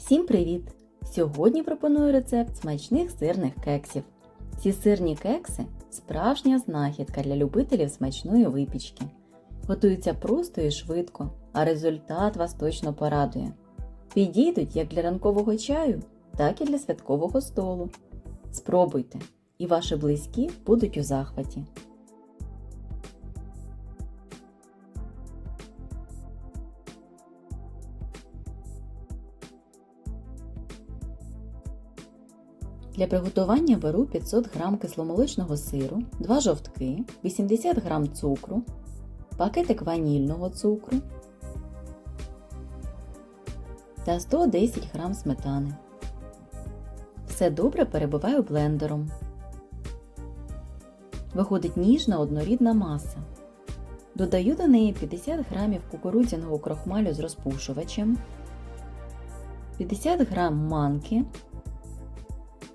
Всім привіт! Сьогодні пропоную рецепт смачних сирних кексів. Ці сирні кекси справжня знахідка для любителів смачної випічки. Готуються просто і швидко, а результат вас точно порадує. Підійдуть як для ранкового чаю, так і для святкового столу. Спробуйте, і ваші близькі будуть у захваті. Для приготування беру 500 г кисломолочного сиру, 2 жовтки, 80 г цукру, пакетик ванільного цукру та 110 г сметани. Все добре перебиваю блендером. Виходить ніжна однорідна маса. Додаю до неї 50 г кукурудзяного крохмалю з розпушувачем, 50 г манки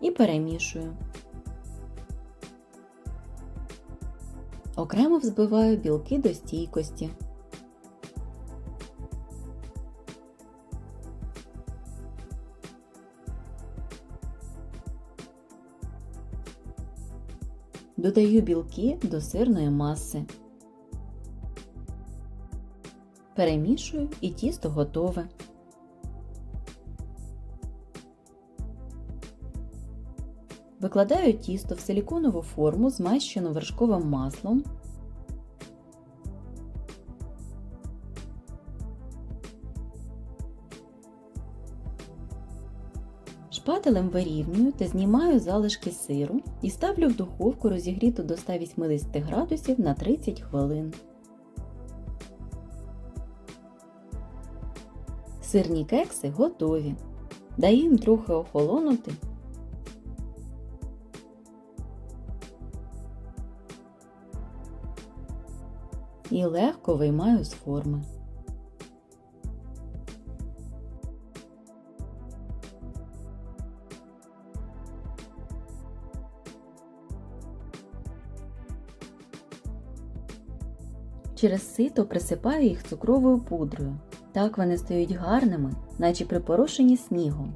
і перемішую. Окремо взбиваю білки до стійкості. Додаю білки до сирної маси. Перемішую і тісто готове. Викладаю тісто в силіконову форму, змащену вершковим маслом. Шпателем вирівнюю та знімаю залишки сиру і ставлю в духовку розігріту до 180 градусів на 30 хвилин. Сирні кекси готові. Даю їм трохи охолонути і легко виймаю з форми. Через сито присипаю їх цукровою пудрою. Так вони стають гарними, наче припорошені снігом.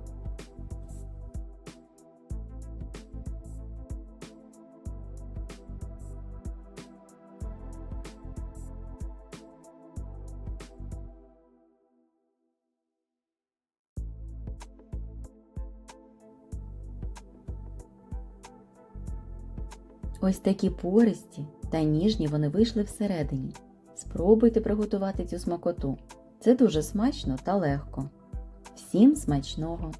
Ось такі пористі та ніжні вони вийшли всередині. Спробуйте приготувати цю смакоту. Це дуже смачно та легко. Всім смачного!